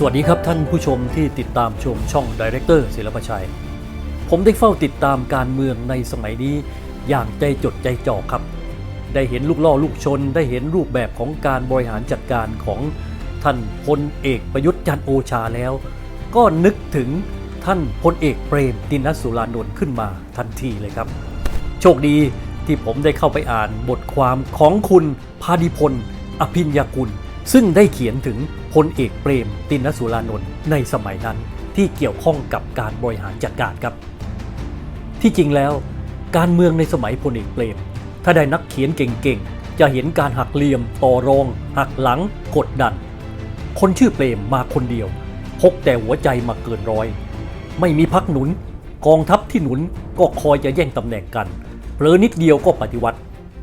สวัสดีครับท่านผู้ชมที่ติดตามชมช่องดีเรคเตอร์ศิลปชัย ผมได้เฝ้าติดตามการเมืองในสมัยนี้อย่างใจจดใจจ่อครับ ได้เห็นลูกล่อลูกชน ได้เห็นรูปแบบของการบริหารจัดการของท่านพลเอกประยุทธ์จันโอชาแล้ว ก็นึกถึงท่านพลเอกเปรมตินสุรานนท์ขึ้นมาทันทีเลยครับ โชคดีที่ผมได้เข้าไปอ่านบทความของคุณพาดิพล อภิญญากุล ซึ่งได้เขียนถึง พลเอกเปรมตินสุรานนท์ในสมัยนั้นที่เกี่ยวข้องกับการบริหารจัดการครับ ที่จริงแล้ว การเมืองในสมัยพลเอกเปรม ถ้าได้นักเขียนเก่งๆ จะเห็นการหักเหลี่ยมต่อรอง หักหลัง กดดัน คนชื่อเปรมมาคนเดียว พกแต่หัวใจมาเกินร้อย ไม่มีพักหนุน กองทัพที่หนุนก็คอยจะแย่งตำแหน่งกันเผลอนิดเดียวก็ปฏิวัติ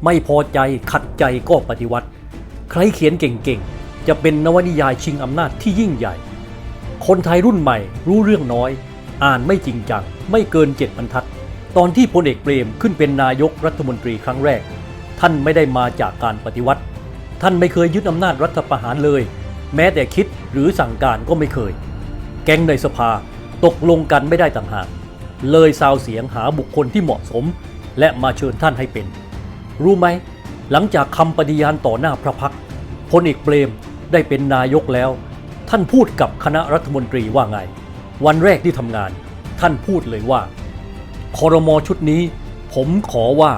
ไม่พอใจขัดใจก็ปฏิวัติ ใครเขียนเก่งๆ จะเป็นนวนิยายชิงอำนาจที่ยิ่งใหญ่ คนไทยรุ่นใหม่รู้เรื่องน้อย อ่านไม่จริงจัง ไม่เกินเจ็ดบรรทัด ตอนที่พลเอกเปรมขึ้นเป็นนายกรัฐมนตรีครั้งแรก ท่านไม่ได้มาจากการปฏิวัติ ท่านไม่เคยยึดอำนาจรัฐประหารเลย แม้แต่คิดหรือสั่งการก็ไม่เคย แก๊งในสภาตกลงกันไม่ได้ต่างหาก เลยซาวเสียงหาบุคคลที่เหมาะสม และมาเชิญท่านให้เป็น รู้ไหม หลังจากคำปฏิญาณต่อหน้าพระพักพลเอกเปรม ได้เป็นนายกแล้ว ท่านพูดกับคณะรัฐมนตรีว่าไง วันแรกที่ทำงาน ท่านพูดเลยว่าคอรมอชุดนี้ ผมขอว่า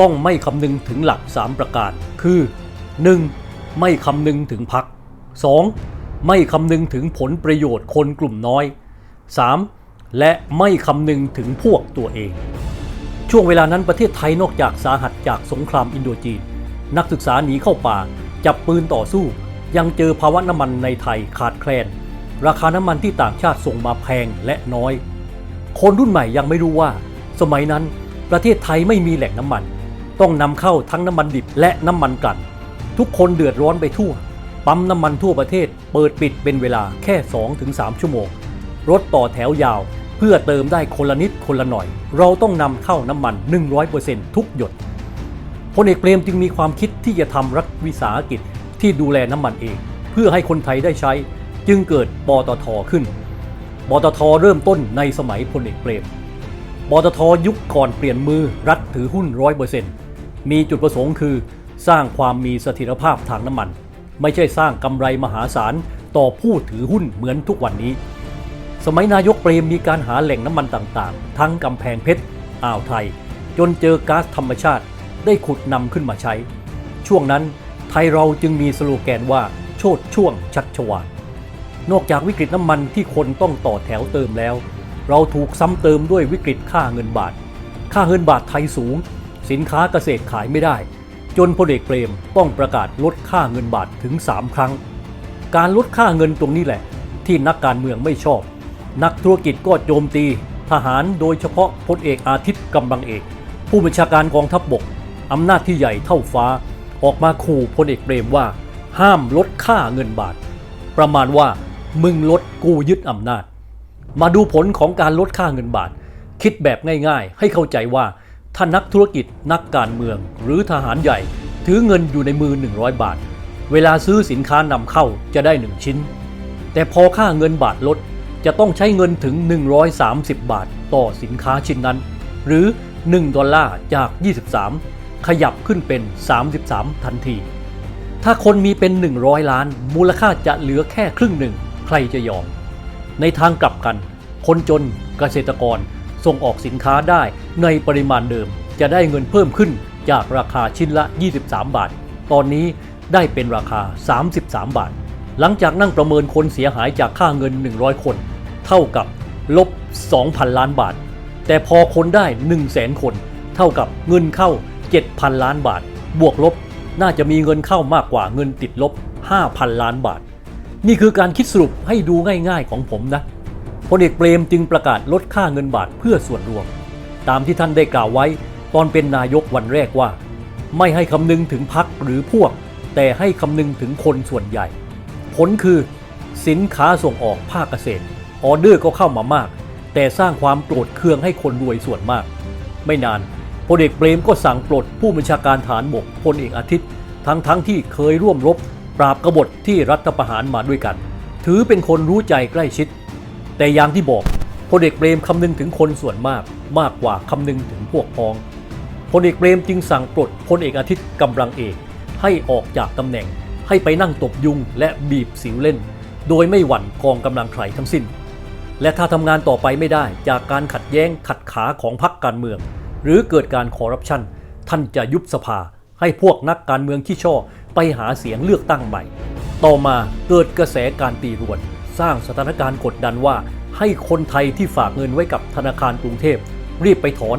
ต้องไม่คำนึงถึงหลัก 3 ประการ คือ 1. ไม่คำนึงถึงพัก 2. ไม่คำนึงถึงผลประโยชน์คนกลุ่มน้อย 3. และไม่คำนึงถึงพวกตัวเอง ช่วงเวลานั้นประเทศไทยนอกจากสาหัสจากสงครามอินโดจีน นักศึกษาหนีเข้าป่า จับปืนต่อสู้ ยังเจอภาวะน้ำมันในไทยขาดแคลน ราคาน้ำมันที่ต่างชาติส่งมาแพงและน้อย คนรุ่นใหม่ยังไม่รู้ว่า สมัยนั้นประเทศไทยไม่มีแหล่งน้ำมัน ต้องนำเข้าทั้งน้ำมันดิบและน้ำมันกลั่นทุกคนเดือดร้อนไปทั่ว ปั๊มน้ำมันทั่วประเทศเปิดปิดเป็นเวลาแค่ 2-3 ชั่วโมง รถต่อแถวยาว เพื่อเติมได้คนละนิดคนละหน่อย เราต้องนำเข้าน้ำมัน 100%ทุกหยดพลเอกเปรมจึงมีความคิดที่จะทำรัฐวิสาหกิจ ที่ดูแลน้ำมันเอง เพื่อให้คนไทยได้ใช้ จึงเกิดปตทขึ้นปตทเริ่มต้นในสมัยพลเอกเปรมปตทยุคก่อนเปลี่ยนมือรัฐถือหุ้นร้อยเปอร์เซ็นต์มีจุดประสงค์คือ สร้างความมีเสถียรภาพทางน้ำมัน ไม่ใช่สร้างกำไรมหาศาลต่อผู้ถือหุ้นเหมือนทุกวันนี้ สมัยนายกเปรมมีการหาแหล่งน้ำมันต่างๆ ทั้งกำแพงเพชรอ่าวไทย จนเจอก๊าซธรรมชาติได้ขุดนำขึ้นมาใช้ ช่วงนั้น ยเราจึงมีสโลแกนว่าโชดช่วงชัชวาลนอกจากวิกฤตน้ำมันที่คนต้องต่อแถวเติมแล้ว เราถูกซ้ำเติมด้วยวิกฤตค่าเงินบาท ค่าเงินบาทไทยสูง สินค้าเกษตรขายไม่ได้ จนพลเอกเปรมต้องประกาศลดค่าเงินบาทถึง 3 ครั้ง การลดค่าเงินตรงนี้แหละ ที่นักการเมืองไม่ชอบ นักธุรกิจก็โจมตี ทหารโดยเฉพาะพลเอกอาทิตย์กำบังเอก ผู้บัญชาการกองทัพบบกอำนาจที่ใหญ่เท่าฟ้า ออกมาขู่พลเอกเปรมว่า ห้ามลดค่าเงินบาท ประมาณว่ามึงลดกูยึดอำนาจ มาดูผลของการลดค่าเงินบาท คิดแบบง่ายๆ ให้เข้าใจว่าถ้านักธุรกิจนักการเมืองหรือทหารใหญ่ ถือเงินอยู่ในมือ 100 บาท เวลาซื้อสินค้านำเข้าจะได้ 1 ชิ้น แต่พอค่าเงินบาทลดจะต้องใช้เงินถึง 130 บาท ต่อสินค้าชิ้นนั้น หรือ 1 ดอลลาร์จาก 23 ขยับขึ้นเป็น 33 ทันที ถ้าคนมีเป็น 100 ล้าน มูลค่าจะเหลือแค่ครึ่งหนึ่ง ใครจะยอม ในทางกลับกัน คนจนเกษตรกรส่งออกสินค้าได้ในปริมาณเดิมจะได้เงินเพิ่มขึ้นจากราคาชิ้นละ 23 บาท ตอนนี้ได้เป็นราคา 33 บาท หลังจากนั่งประเมินคนเสียหายจากค่าเงิน 100 คน เท่ากับลบ 2,000 ล้านบาท แต่พอคนได้ 1 0 0 0 0แสนคน เท่ากับเงินเข้า 7,000 ล้านบาท บวกลบน่าจะมีเงินเข้ามากกว่าเงินติดลบ 5,000 ล้านบาท นี่คือการคิดสรุปให้ดูง่ายๆของผมนะพลเอกเปรมจึงประกาศลดค่าเงินบาทเพื่อส่วนรวม ตามที่ท่านได้กล่าวไว้ตอนเป็นนายกวันแรกว่า ไม่ให้คำนึงถึงพักหรือพวก แต่ให้คำนึงถึงคนส่วนใหญ่ ผลคือ สินค้าส่งออกภาคเกษตร ออเดอร์ก็เข้ามามาก แต่สร้างความโกรธเคืองให้คนรวยส่วนมาก ไม่นาน พลเอกเปรมก็สั่งปลดผู้บัญชาการฐานบกพลเอกอาทิตย์ ทั้งทั้งที่เคยร่วมรบ ปราบกบฏที่รัฐประหารมาด้วยกัน ถือเป็นคนรู้ใจใกล้ชิด แต่อย่างที่บอกพลเอกเปรมคำนึงถึงคนส่วนมากมากกว่าคำนึงถึงพวกพ้องพลเอกเปรมจึงสั่งปลดพลเอกอาทิตย์กำลังเอก ให้ออกจากตำแหน่ง ให้ไปนั่งตบยุงและบีบสิวเล่น โดยไม่หวั่นกองกำลังใครทั้งสิ้น และถ้าทำงานต่อไปไม่ได้จากการขัดแย้งขัดขาของพรรคการเมือง หรือเกิดการคอร์รัปชันท่านจะยุบสภาให้พวกนักการเมืองที่ช่อไปหาเสียงเลือกตั้งใหม่ ต่อมาเกิดกระแสการตีรวน สร้างสถานการณ์กดดันว่า ให้คนไทยที่ฝากเงินไว้กับธนาคารกรุงเทพ รีบไปถอน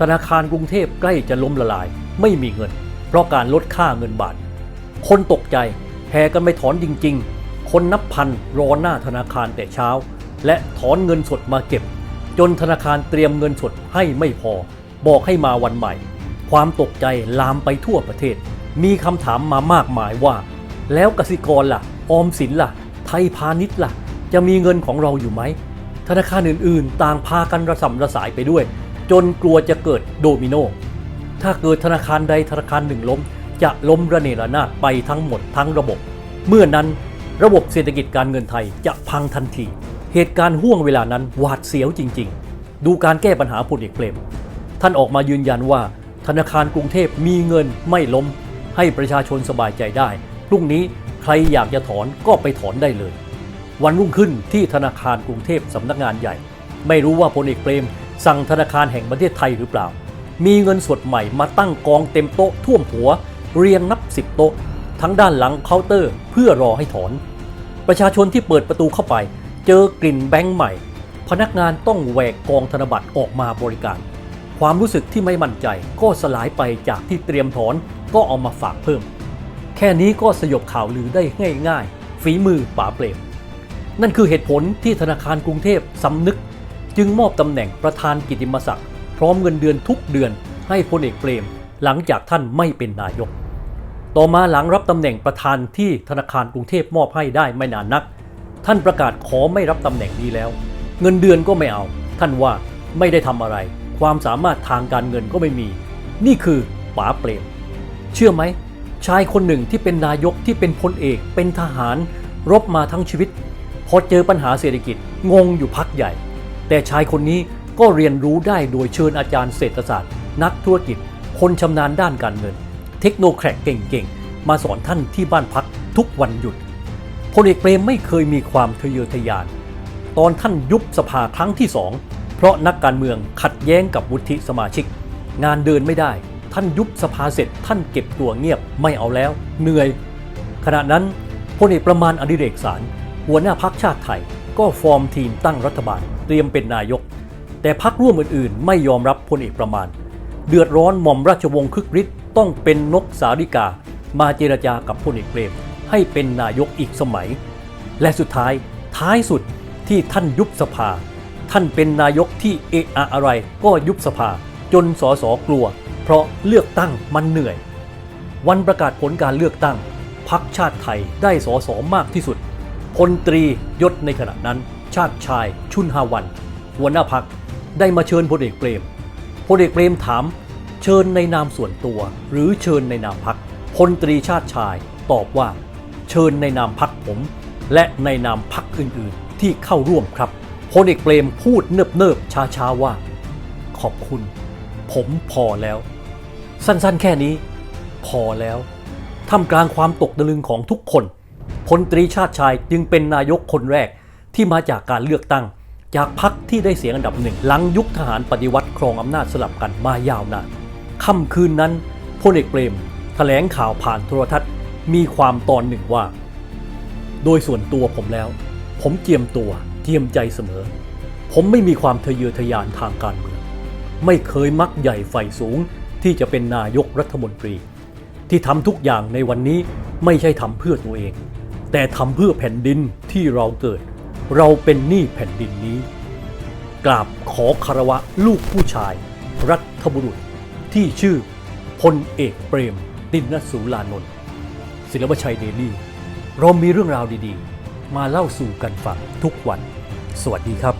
ธนาคารกรุงเทพใกล้จะล้มละลาย ไม่มีเงิน เพราะการลดค่าเงินบาท คนตกใจแห่กันไปถอนจริง ๆ คนนับพันรอหน้าธนาคารแต่เช้า และถอนเงินสดมาเก็บ จนธนาคารเตรียมเงินสดให้ไม่พอ บอกให้มาวันใหม่ ความตกใจลามไปทั่วประเทศ มีคำถามมามากมายว่า แล้วกสิกรล่ะ ออมสินล่ะ ไทยพาณิชย์ล่ะ จะมีเงินของเราอยู่ไหม ธนาคารอื่นๆ ต่างพากันระสำระสายไปด้วย จนกลัวจะเกิดโดมิโน ถ้าเกิดธนาคารใดธนาคารหนึ่งล้ม จะล้มระเนระนาดไปทั้งหมดทั้งระบบ เมื่อนั้นระบบเศรษฐกิจการเงินไทยจะพังทันที เหตุการณ์ห่วงเวลานั้นหวาดเสียวจริง ๆ ดูการแก้ปัญหาพลเอกเปรม ท่านออกมายืนยันว่า ธนาคารกรุงเทพมีเงินไม่ล้ม ให้ประชาชนสบายใจได้ พรุ่งนี้ใครอยากจะถอนก็ไปถอนได้เลย วันรุ่งขึ้นที่ธนาคารกรุงเทพสำนักงานใหญ่ ไม่รู้ว่าพลเอกเปรม สั่งธนาคารแห่งประเทศไทยหรือเปล่า มีเงินสดใหม่มาตั้งกองเต็มโต๊ะท่วมหัว เรียงนับสิบโต๊ะ ทั้งด้านหลังเคาน์เตอร์ เพื่อรอให้ถอน ประชาชนที่เปิดประตูเข้าไป เจอกลิ่นแบงค์ใหม่ พนักงานต้องแหวกกองธนบัตรออกมาบริการ ความรู้สึกที่ไม่มั่นใจก็สลายไปจากที่เตรียมถอนก็เอามาฝากเพิ่ม แค่นี้ก็สยบข่าวลือได้ง่ายๆ ฝีมือป๋าเปรม นั่นคือเหตุผลที่ธนาคารกรุงเทพสำนึก จึงมอบตำแหน่งประธานกิตติมศักดิ์พร้อมเงินเดือนทุกเดือนให้พลเอกเปรม หลังจากท่านไม่เป็นนายก ต่อมาหลังรับตำแหน่งประธานที่ธนาคารกรุงเทพมอบให้ได้ไม่นานนัก ท่านประกาศขอไม่รับตำแหน่งนี้แล้ว เงินเดือนก็ไม่เอา ท่านว่าไม่ได้ทำอะไร ความสามารถทางการเงินก็ไม่มี นี่คือป๋าเปรม เชื่อไหม ชายคนหนึ่งที่เป็นนายกที่เป็นพลเอก เป็นทหาร รบมาทั้งชีวิต พอเจอปัญหาเศรษฐกิจงงอยู่พักใหญ่ แต่ชายคนนี้ก็เรียนรู้ได้โดยเชิญอาจารย์เศรษฐศาสตร์ นักธุรกิจ คนชำนาญด้านการเงิน เทคโนแครกเก่งๆ มาสอนท่านที่บ้านพักทุกวันหยุดพลเอกเปรมไม่เคยมีความทะเยอทะยาน ตอนท่านยุบสภาครั้งที่สอง ราะนักการเมืองขัดแย้งกับวุฒิสมาชิก งานเดินไม่ได้ ท่านยุบสภาเสร็จ ท่านเก็บตัวเงียบไม่เอาแล้ว เหนื่อย ขณะนั้นพลเอกประมาณอดิเรกสารหัวหน้าพักชาติไทย ก็ฟอร์มทีมตั้งรัฐบาล เตรียมเป็นนายก แต่พักร่วมอื่นๆ ไม่ยอมรับพลเอกประมาณ เดือดร้อนหม่อมราชวงศ์คึกฤทธิ์ต้องเป็นนกสาริกา มาเจรจากับพลเอกเปรมให้เป็นนายกอีกสมัย และสุดท้ายท้ายสุดที่ท่านยุบสภา ท่านเป็นนายกที่เอะอะอะไรก็ยุบสภา จนสอสอกลัว เพราะเลือกตั้งมันเหนื่อย วันประกาศผลการเลือกตั้งพักชาติไทยได้สอสอมากที่สุดพลตรียศในขณะนั้น ชาติชายชุนฮาวัน หัวหน้าพักได้มาเชิญพลเอกเปรมพลเอกเปรมถาม เชิญในนามส่วนตัว หรือเชิญในนามพักพลตรีชาติชายตอบว่า เชิญในนามพักผม และในนามพักอื่นๆ ที่เข้าร่วมครับ พลเอกเปรมพูดเนิบๆช้าๆว่า ขอบคุณ ผมพอแล้ว สั้นๆ แค่นี้ พอแล้วท่ามกลางความตกตะลึงของทุกคนพลตรีชาติชายจึงเป็นนายกคนแรกที่มาจากการเลือกตั้ง จากพรรคที่ได้เสียงอันดับหนึ่งหลังยุคทหารปฏิวัติครองอำนาจสลับกันมายาวนานค่ำคืนนั้นพลเอกเปรมแถลงข่าวผ่านโทรทัศน์ มีความตอนหนึ่งว่า โดยส่วนตัวผมแล้ว ผมเจียมตัว เจียมใจเสมอ ผมไม่มีความทะเยอทะยานทางการเมือง ไม่เคยมักใหญ่ไฟสูงที่จะเป็นนายกรัฐมนตรี ที่ทำทุกอย่างในวันนี้ไม่ใช่ทำเพื่อตัวเอง แต่ทำเพื่อแผ่นดินที่เราเกิด เราเป็นหนี้แผ่นดินนี้ กราบขอคารวะลูกผู้ชาย รัฐบุรุษที่ชื่อพลเอกเปรมตินสูลานนท์ศิลปชัยเดลี่เรามีเรื่องราวดีๆ มาเล่าสู่กันฟังทุกวัน สวัสดีครับ